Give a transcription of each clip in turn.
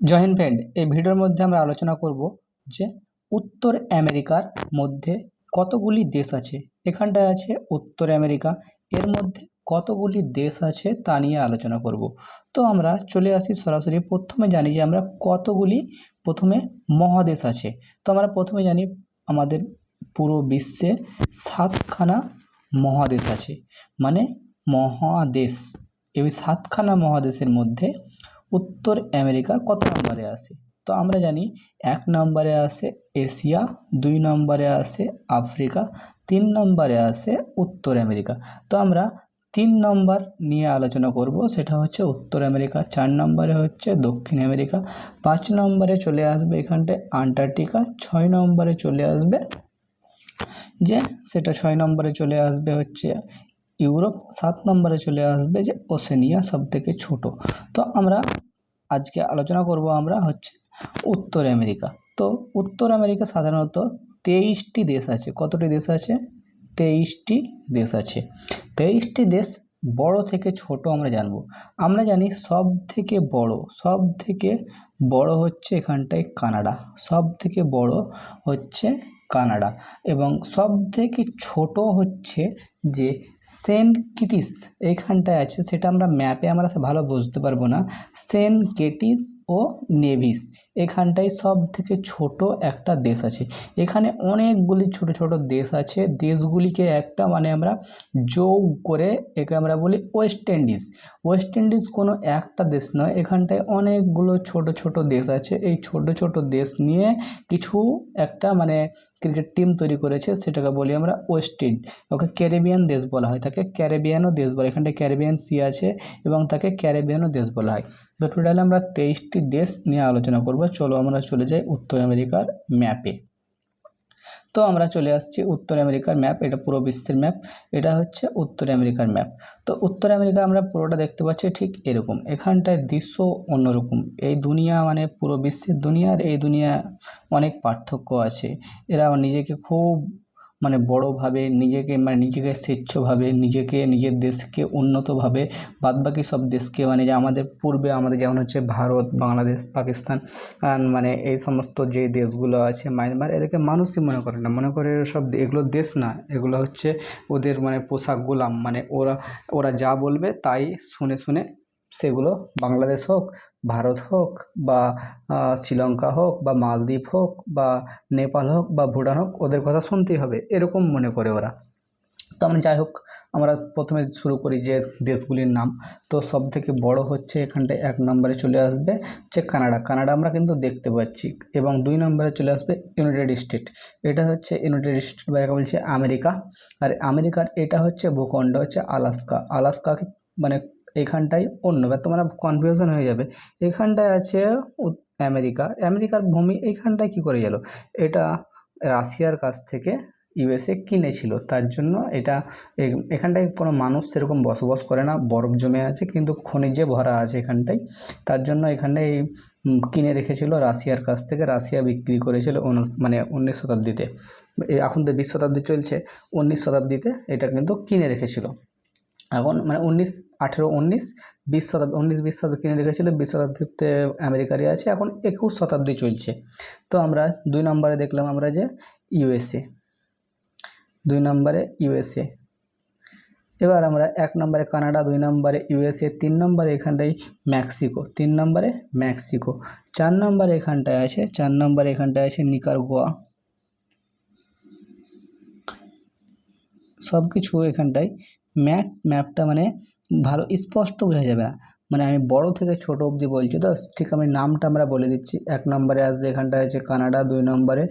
জয় Hind friend, এই ভিডিওর মধ্যে আমরা আলোচনা করব যে উত্তর আমেরিকার মধ্যে কতগুলি দেশ আছে। এখানটায় আছে উত্তর আমেরিকা, এর মধ্যে কতগুলি দেশ আছে তা নিয়ে আলোচনা করব। তো আমরা চলে আসি সরাসরি, প্রথমে জানি যে আমরা কতগুলি, প্রথমে মহাদেশ আছে। তো আমরা প্রথমে জানি আমাদের পুরো বিশ্বে সাতখানা মহাদেশ আছে। মানে মহাদেশ, এই সাতখানা মহাদেশের মধ্যে উত্তর আমেরিকা কত নম্বরে আসে তো আমরা জানি এক নম্বরে আসে এশিয়া, দুই নম্বরে আসে আফ্রিকা, তিন নম্বরে আসে উত্তর আমেরিকা। তো আমরা তিন নম্বর নিয়ে আলোচনা করব, সেটা হচ্ছে উত্তর আমেরিকা, চার নম্বরে হচ্ছে দক্ষিণ আমেরিকা, পাঁচ নম্বরে চলে আসবে এখানটায় আন্টার্কটিকা, ছয় নম্বরে চলে আসবে যে, সেটা ছয় নম্বরে চলে আসবে হচ্ছে ইউরোপ, সাত নম্বরে চলে আসবে যে ওশেনিয়া সব থেকে ছোটো। তো আমরা আজকে আলোচনা করব আমরা হচ্ছে উত্তর আমেরিকা। তো উত্তর আমেরিকা সাধারণত তেইশটি দেশ আছে। কতটি দেশ আছে? তেইশটি দেশ আছে। তেইশটি দেশ বড় থেকে ছোট আমরা জানব। আমরা জানি সব থেকে বড় সব থেকে বড় হচ্ছে এখানটায় কানাডা। সব থেকে বড় হচ্ছে কানাডা এবং সব থেকে ছোট হচ্ছে যে সেন্ট কিটিস এইখানটায় আছে, সেটা আমরা ম্যাপে আমরা ভালো বুঝতে পারব না। সেন্ট কেটিস ও নেভিস, এখানটায় সব থেকে ছোট একটা দেশ আছে। এখানে অনেকগুলি ছোট ছোট দেশ আছে। দেশগুলিকে একটা মানে আমরা যোগ করে একে আমরা বলি ওয়েস্ট ইন্ডিজ। ওয়েস্ট ইন্ডিজ কোনো একটা দেশ নয়, এখানটায় অনেকগুলো ছোট ছোট দেশ আছে। এই ছোট ছোট দেশ নিয়ে কিছু একটা মানে ক্রিকেট টিম তৈরি করেছে, সেটাকে বলি আমরা ওয়েস্ট ইন্ড। ওকে, ক্যারিবিয়ান দেশ বলা হয়। তাকে ক্যারিবিয়ানও দেশ বলে। এখানটায় ক্যারিবিয়ান সি আছে এবং তাকে ক্যারিবিয়ানও দেশ বলা হয়। তো টোটাল আমরা তেইশটি দেশ নিয়ে আলোচনা করব। চলো আমরা চলে যাই উত্তর আমেরিকার ম্যাপে তো আমরা চলে আসছি উত্তর আমেরিকার ম্যাপ এটা পুরো বিশ্বের ম্যাপ এটা হচ্ছে উত্তর আমেরিকার ম্যাপ তো উত্তর আমেরিকা আমরা পুরোটা দেখতে পাচ্ছি ঠিক এরকম। এখানটায় দৃশ্য অন্যরকম। এই দুনিয়া মানে পুরো বিশ্বের দুনিয়ার এই দুনিয়া অনেক পার্থক্য আছে। এরা নিজেকে খুব মানে বড়োভাবে নিজেকে মানে নিজেকে স্বেচ্ছভাবে, নিজেকে, নিজের দেশকে উন্নতভাবে, বাদবাকি সব দেশকে মানে যে আমাদের পূর্বে আমাদের যেমন হচ্ছে ভারত, বাংলাদেশ, পাকিস্তান মানে এই সমস্ত যে দেশগুলো আছে, মায়ানমার, এদেরকে মানুষই মনে করে না। মনে করে সব এগুলো দেশ না, এগুলো হচ্ছে ওদের মানে পোশাক গোলাম। মানে ওরা ওরা যা বলবে তাই শুনে শুনে সেগুলো বাংলাদেশ হোক, ভারত হোক বা শ্রীলঙ্কা হোক বা মালদ্বীপ হোক বা নেপাল হোক বা ভুটান হোক, ওদের কথা শুনতেই হবে। এরকম মনে করে ওরা। তো আমরা যাই হোক, আমরা প্রথমে শুরু করি যে দেশগুলির নাম। তো সব থেকে বড় হচ্ছে এখানটায় এক নম্বরে চলে আসবে হচ্ছে কানাডা। কানাডা আমরা কিন্তু দেখতে পাচ্ছি এবং দুই নম্বরে চলে আসবে ইউনাইটেড স্টেট। এটা হচ্ছে ইউনাইটেড স্টেট বা বলছে আমেরিকা। আর আমেরিকার এটা হচ্ছে ভূখণ্ড হচ্ছে আলাস্কা। আলাস্কাকে মানে এখানটায় অন্য বা তোমার কনফিউশন হয়ে যাবে। এখানটায় আছে আমেরিকা। আমেরিকার ভূমি এইখানটায় কী করে গেল? এটা রাশিয়ার কাছ থেকে ইউএসএ কিনেছিল। তার জন্য এটা এখানটায় কোনো মানুষ সেরকম বসবাস করে না। বরফ জমে আছে, কিন্তু খনিজে ভরা আছে এখানটায়, তার জন্য এখানটায় কিনে রেখেছিল রাশিয়ার কাছ থেকে। রাশিয়া বিক্রি করেছিল মানে উনিশ শতাব্দীতে। এখন তো বিশ শতাব্দী চলছে, উনিশ শতাব্দীতে এটা কিন্তু কিনে রেখেছিল। এখন মানে উনিশ, আঠেরো, উনিশ, বিশ শতাব্দী, উনিশ, বিশ শতাব্দী কিনে রেখেছিল, বিশ শতাব্দীতে আমেরিকারই আছে, এখন একুশ শতাব্দী চলছে। তো আমরা দুই নম্বরে দেখলাম আমরা যে ইউএসএ দুই নম্বরে ইউএসএ এবার আমরা এক নম্বরে কানাডা, দুই নম্বরে ইউএসএ তিন নম্বরে এখানটায় মেক্সিকো, তিন নম্বরে মেক্সিকো, চার নম্বরে এখানটায় আছে, চার নম্বরে এখানটায় আছে নিকারগোয়া। সব কিছু এখানটায় ম্যাপ ম্যাপটা মানে ভালো স্পষ্ট বোঝা যাবে না। মানে আমি বড় থেকে ছোট অবধি বলছি, তো ঠিক আমি নামটা আমরা বলে দিচ্ছি। এক নম্বরে আসবে এখানটা হচ্ছে কানাডা, দুই নম্বরে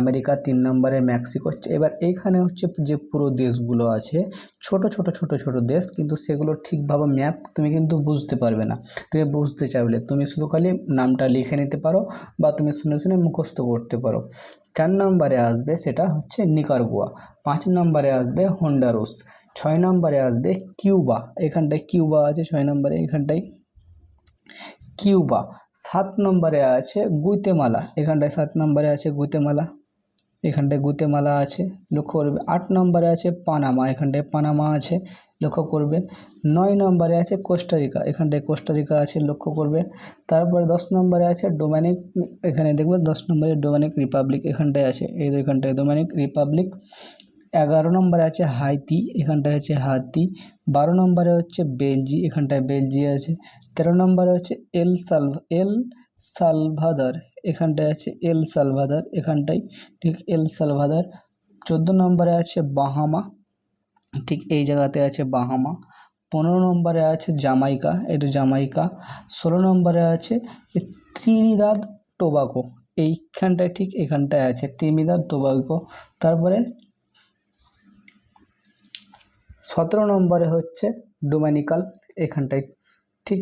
আমেরিকা, তিন নম্বরে মেক্সিকো। হচ্ছে এবার এইখানে হচ্ছে যে পুরো দেশগুলো আছে, ছোট ছোট ছোট ছোট দেশ, কিন্তু সেগুলো ঠিকভাবে ম্যাপ তুমি কিন্তু বুঝতে পারবে না। তুমি বুঝতে চাইলে তুমি শুধু খালি নামটা লিখে নিতে পারো বা তুমি শুনে শুনে মুখস্থ করতে পারো। চার নম্বরে আসবে সেটা হচ্ছে নিকারগুয়া, পাঁচ নম্বরে আসবে হন্ডারুস। ছয় নম্বরে আসবে কিউবা। এখানটায় কিউবা আছে, ছয় নম্বরে এখানটায় কিউবা। সাত নম্বরে আছে গুইতেমালা এখানটায় সাত নম্বরে আছে গুইতেমালা এখানটায় গুতেমালা আছে, লক্ষ্য করবে। আট নম্বরে আছে পানামা। এখানটায় পানামা আছে, লক্ষ্য করবে। নয় নম্বরে আছে কোস্টারিকা। এখানটায় কোস্টারিকা আছে, লক্ষ্য করবে। তারপরে দশ নম্বরে আছে ডোমেনিক, এখানে দেখবে দশ নম্বরে ডোমেনিক রিপাবলিক। এখানটায় আছে, এই এখানটায় ডোমেনিক রিপাবলিক। এগারো নম্বরে আছে হাইতি, এখানটায় আছে হাতি। বারো নম্বরে হচ্ছে বেলজি, এখানটায় বেলজি আছে। তেরো নম্বরে হচ্ছে এল সালভা, এল সালভাদার, এখানটায় আছে এল সালভাদার, এখানটায় ঠিক এল সালভাদার। চোদ্দ নম্বরে আছে বাহামা, ঠিক এই জায়গাতে আছে বাহামা। পনেরো নম্বরে আছে জামাইকা এটা জামাইকা। ষোলো নম্বরে আছে ত্রিনিদাদ টোবাকো এইখানটায় ঠিক এখানটায় আছে ত্রিনিদাদ টোবাকো তারপরে সতেরো নম্বরে হচ্ছে ডোমানিকাল এখানটায় ঠিক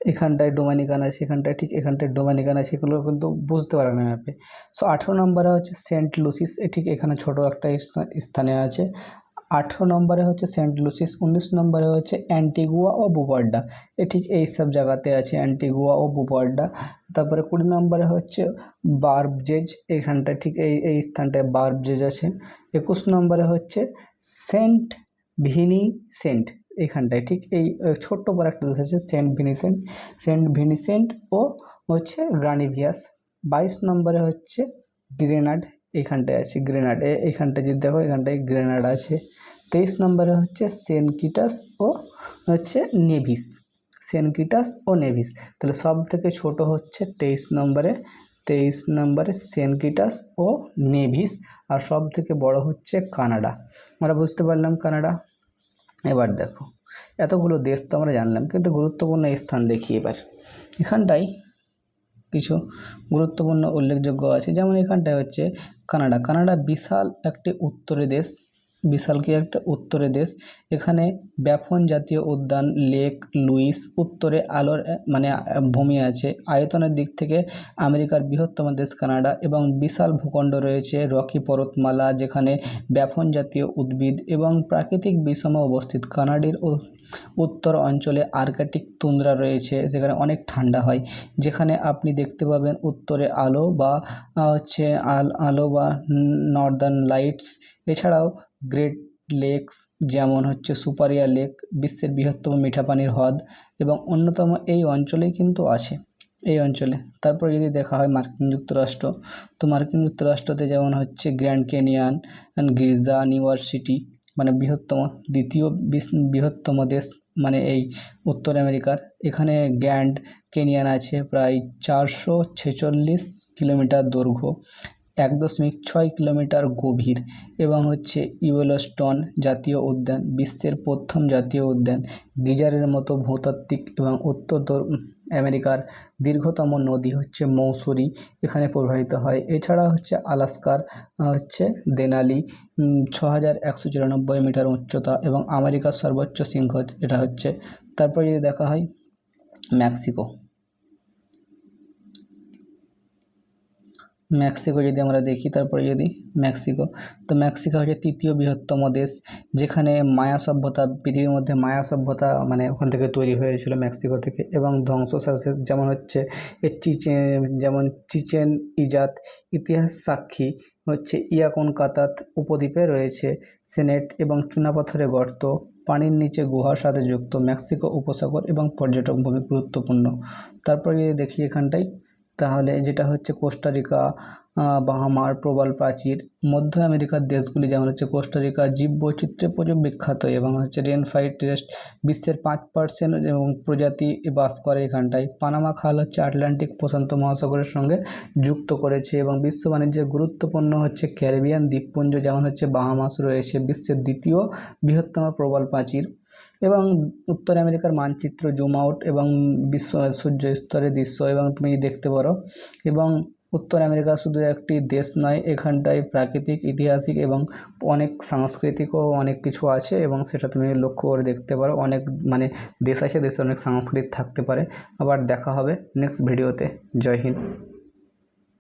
এখানটায় ডোমানিকান আছে, এখানটায় ঠিক এখানটায় ডোমানিকান আছে, এগুলো কিন্তু বুঝতে পারে না ম্যাপে সো আঠেরো নম্বরে হচ্ছে সেন্ট লুসিস ঠিক এখানে ছোট একটা স্থানে আছে। আঠেরো নম্বরে হচ্ছে সেন্ট লুসিস, উনিশ নম্বরে হচ্ছে অ্যান্টিগুয়া ও বুবার্ডা, এ ঠিক এই সব জায়গাতে আছে অ্যান্টিগুয়া ও বুবার্ডা। তারপরে কুড়ি নম্বরে হচ্ছে বার্বজেজ, এখানটায় ঠিক এই এই স্থানটায় বার্বজেজ আছে। একুশ নম্বরে হচ্ছে সেন্ট ভিনিসেন্ট এখানটায়, ঠিক এই ছোট্ট পর একটা দেশ আছে, সেন্ট ভিনিসেন্ট সেন্ট। ভিনিসেন্ট ও হচ্ছে গ্রানিভিয়াস বাইশ নম্বরে হচ্ছে গ্রেনাড এখানটায় আছে, গ্রেনাড। এখানটায় যদি দেখো, এখানটায় গ্রেনাড আছে। তেইশ নম্বরে হচ্ছে সেন্ট কিটাস ও হচ্ছে নেভিস। সেন্ট কিটাস ও নেভিস। তাহলে সব থেকে ছোট হচ্ছে তেইশ নম্বরে তেইশ নম্বরে সেন্ট কিটাস ও নেভিস। আর সব থেকে বড় হচ্ছে কানাডা। আমরা বুঝতে পারলাম কানাডা। এবার দেখো, এতগুলো দেশ তো আমরা জানলাম, কিন্তু গুরুত্বপূর্ণ স্থান দেখি এবার। এখানটায় কিছু গুরুত্বপূর্ণ উল্লেখযোগ্য আছে। যেমন এখানটায় হচ্ছে কানাডা। কানাডা বিশাল একটি উত্তরে দেশ। বিশাল কি একটা উত্তরে দেশ। এখানে ব্যাফন জাতীয় উদ্যান, লেক, লুইস উত্তরে আলোর মানে ভূমি আছে। আয়তনের দিক থেকে আমেরিকার বৃহত্তম দেশ কানাডা এবং বিশাল ভূখণ্ড রয়েছে রকি পর্বতমালা যেখানে ব্যাফন জাতীয় উদ্ভিদ এবং প্রাকৃতিক বিষমে অবস্থিত। কানাডির উত্তর অঞ্চলে আর্কাটিক তুন্দ্রা রয়েছে সেখানে অনেক ঠান্ডা হয়। যেখানে আপনি দেখতে পাবেন উত্তরে আলো বা হচ্ছে আল, আলো বা নর্দার্ন লাইটস। এছাড়াও গ্রেট লেকস, যেমন হচ্ছে সুপারিয়া লেক, বিশ্বের বৃহত্তম মিঠা পানির হ্রদ এবং অন্যতম এই অঞ্চলেই কিন্তু আছে, এই অঞ্চলে। তারপর যদি দেখা হয় মার্কিন যুক্তরাষ্ট্র, তো মার্কিন যুক্তরাষ্ট্রতে যেমন হচ্ছে গ্র্যান্ড কেনিয়ান গির্জা, নিউ ইয়র্ক সিটি মানে বৃহত্তম, দ্বিতীয় বৃহত্তম দেশ মানে এই উত্তর আমেরিকার। এখানে গ্র্যান্ড কেনিয়ান আছে প্রায় চারশো ছেচল্লিশ কিলোমিটার দৈর্ঘ্য। এক দশমিক ছয় কিলোমিটার গভীর এবং হচ্ছে ইয়েলোস্টোন জাতীয় উদ্যান, বিশ্বের প্রথম জাতীয় উদ্যান, গিজারের মতো ভূতাত্ত্বিক এবং উত্তর আমেরিকার দীর্ঘতম নদী হচ্ছে মৌসুরি, এখানে প্রবাহিত হয়। এছাড়া হচ্ছে আলাস্কার হচ্ছে দেনালি ছ হাজার একশো চুরানব্বই মিটার উচ্চতা এবং আমেরিকার সর্বোচ্চ শৃঙ্গ এটা হচ্ছে, তারপর যদি দেখা হয়, মেক্সিকো। মেক্সিকো যদি আমরা দেখি, তারপরে যদি মেক্সিকো। তো মেক্সিকো হচ্ছে তৃতীয় বৃহত্তম দেশ, যেখানে মায়া সভ্যতা, পৃথিবীর মধ্যে মায়া সভ্যতা মানে ওখান থেকে তৈরি হয়েছিল মেক্সিকো থেকে এবং ধ্বংসশেষ যেমন হচ্ছে চিচে, যেমন চিচেন ইজাত, ইতিহাস সাক্ষী হচ্ছে ইয়াকুন কাতাত উপদ্বীপে রয়েছে সেনেট এবং চুনাপাথরে গর্ত, পানির নিচে গুহার সাথে যুক্ত মেক্সিকো উপসাগর এবং পর্যটক ভূমি গুরুত্বপূর্ণ। তারপরে যদি দেখি এখানটায় তাহলে যেটা হচ্ছে কোস্টারিকা বাহামার, প্রবাল প্রাচীর, মধ্য আমেরিকার দেশগুলি যেমন হচ্ছে কোস্টারিকা জীববৈচিত্র্যে প্রচুর বিখ্যাত এবং হচ্ছে রেন ফাইট রেস্ট বিশ্বের পাঁচ পার্সেন্ট এবং প্রজাতি বাস করে এখানটায়। পানামা খাল হচ্ছে আটলান্টিক প্রশান্ত মহাসাগরের সঙ্গে যুক্ত করেছে এবং বিশ্ব বাণিজ্যের গুরুত্বপূর্ণ হচ্ছে ক্যারিবিয়ান দ্বীপপুঞ্জ যেমন হচ্ছে বাহামাস রয়েছে বিশ্বের দ্বিতীয় বৃহত্তম প্রবাল প্রাচীর এবং উত্তর আমেরিকার মানচিত্র জুম আউট এবং বিশ্ব সূর্য স্তরের দৃশ্য এবং তুমি দেখতে পারো এবং উত্তর আমেরিকা শুধু একটি দেশ নয়, এখানটায় প্রাকৃতিক, ইতিহাসিক এবং অনেক সাংস্কৃতিকও অনেক কিছু আছে এবং সেটা তুমি লক্ষ্য করে দেখতে পারো। অনেক মানে দেশ আছে, দেশে অনেক সংস্কৃতি থাকতে পারে। আবার দেখা হবে নেক্সট ভিডিওতে জয় হিন্দ।